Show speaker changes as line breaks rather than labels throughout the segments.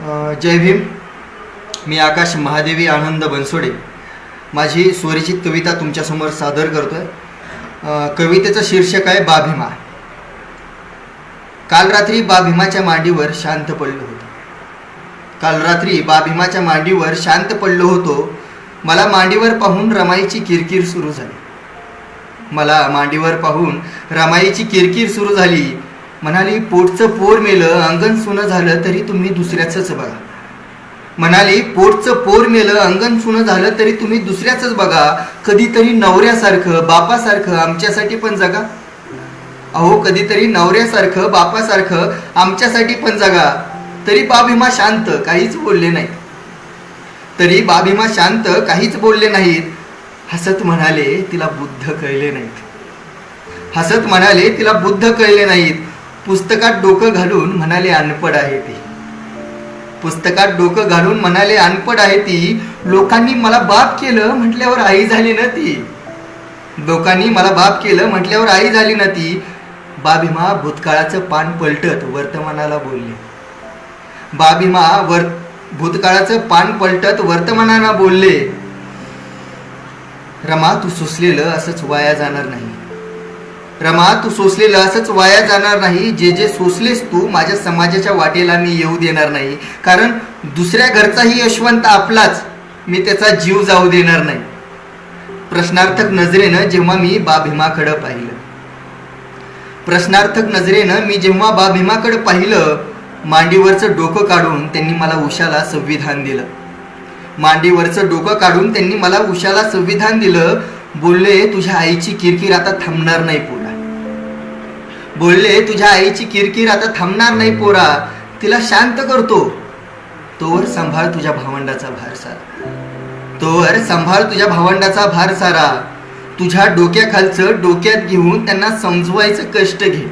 जय भीम. मी आकाश महादेवी आनंद बनसोडे. माझी स्वरिचित कविता तुमच्यासमोर सादर करतो आहे कवितेचं शीर्षक आहे बाभीमा काल रात्री बाभीमाच्या मांडीवर शांत पडलो होतो. काल रात्री बाभीमाच्या मांडीवर शांत पडलो होतो. मला मांडीवर पाहून रमाईची किरकिर सुरू झाली. मला मांडीवर पाहून रमाईची किरकिर सुरू झाली. म्हणाली पोटचं पोर मेलं अंगण सुनं झालं तरी तुम्ही दुसऱ्याचंच बघा. म्हणाली पोटचं पोर मेलं अंगण सुनं झालं तरी तुम्ही दुसऱ्याचंच बघा. कधीतरी नवऱ्यासारखं बापासारखं आमच्यासाठी पण जगा. अहो कधीतरी नवऱ्यासारखं बापासारखं आमच्यासाठी पण जगा. तरी बाभीमा शांत काहीच बोलले नाही तरी बाभीमा शांत काहीच बोलले नाहीत. हसत म्हणाले तिला बुद्ध कळले नाहीत. हसत म्हणाले तिला बुद्ध कळले नाहीत. पुस्तकात डोकं घालून म्हणाले अनपड आहे ती. पुस्तकात डोकं घालून म्हणाले अनपड आहे ती. लोकांनी मला बाप केलं म्हटल्यावर आई झाली ना ती. लोकांनी मला बाप केलं म्हटल्यावर आई झाली ना ती. बाभीमा भूतकाळाचं पान पलटत वर्तमानाला बोलले. बाभीमा वर भूतकाळाचं पान पलटत वर्तमानाला बोलले. रमा तू सुसलेलं असंच वाया जाणार नाही. रमा तू सोसलेलं असंच वाया जाणार नाही. जे जे सोसलेस तू माझ्या समाजाच्या वाटेला मी येऊ देणार नाही. कारण दुसऱ्या घरचाही यशवंत आपलाच. मी त्याचा जीव जाऊ देणार नाही. प्रश्नार्थक नजरेनं जेव्हा मी बा भीमाकडं पाहिलं. प्रश्नार्थक नजरेनं मी जेव्हा बा भीमाकडं पाहिलं मांडीवरचं डोकं काढून त्यांनी मला उशाला संविधान दिलं. मांडीवरचं डोकं काढून त्यांनी मला उशाला संविधान दिलं. बोलले तुझ्या आईची किरकिर आता थांबणार नाही पुढे बोलले तुझ्या आईची किरकिर आता थांबणार नाही पोरा. तिला शांत करतो. तोवर सांभाळ तुझ्या भावंडाचा भार सारा. तोवर सांभाळ तुझ्या भावंडाचा भार सारा. तुझ्या डोक्याखालचं डोक्यात घेऊन त्यांना समजवायचं कष्ट घे.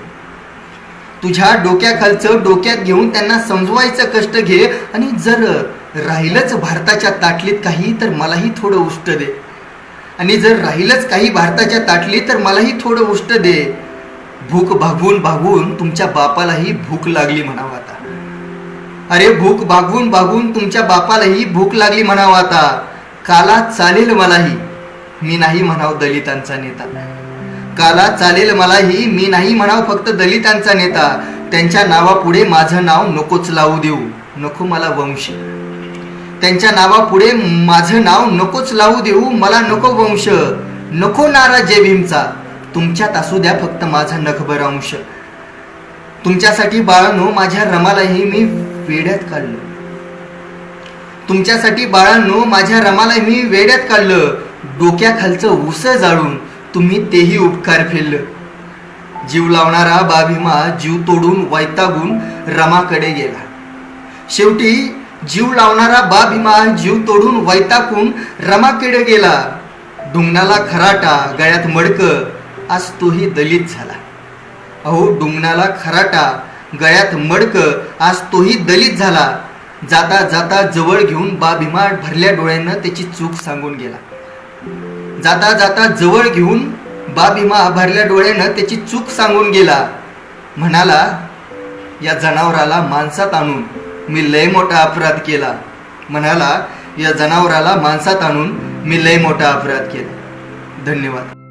तुझ्या डोक्याखालचं डोक्यात घेऊन त्यांना समजवायचं कष्ट घे आणि जर राहिलंच भारताच्या ताटलीत काही तर मलाही थोडं उष्ट दे. आणि जर राहिलंच काही भारताच्या ताटली तर मलाही थोडं उष्ट दे. भूक भागवून भागवून तुमच्या बापालाही भूक लागली म्हणावं आता. अरे भूक भागवून भागवून तुमच्या बापालाही भूक लागली म्हणावं आता. काला चालेल मलाही मी नाही म्हणाव दलितांचा नेता. काला चालेल मलाही मी नाही म्हणाव फक्त दलितांचा नेता. त्यांच्या नावापुढे माझं नाव नकोच लावू देऊ नको मला वंश. त्यांच्या नावापुढे माझं नाव नकोच लावू देऊ मला नको वंश. नको नारा जय भीमचा तुमच्यात असू द्या फक्त माझा नखभर अंश. तुमच्यासाठी बाळांनो माझ्या रमालाही मी वेड्यात काढलं. तुमच्यासाठी बाळांनो माझ्या रमाला मी वेड्यात काढलं. डोक्याखालचं उस जाळून तुम्ही तेही उपकार फेललं जीव लावणारा बाभीमा जीव तोडून वैतागून रमाकडे गेला. शेवटी जीव लावणारा बाभीमा जीव तोडून वैतागून रमाकडे गेला. ढुंगणाला खराटा गळ्यात मडकं आज तोही दलित झाला. अहो डुंगणाला खराटा गळ्यात मडक आज तोही दलित झाला. जाता जाता जवळ घेऊन बा भरल्या डोळ्यानं त्याची चूक सांगून गेला. जाता जाता जवळ घेऊन बाभिमा भरल्या डोळ्यानं त्याची चूक सांगून गेला. म्हणाला या जनावराला माणसात आणून मी लय मोठा अपराध केला. म्हणाला या जनावराला माणसात आणून मी लय मोठा अपराध केला. धन्यवाद.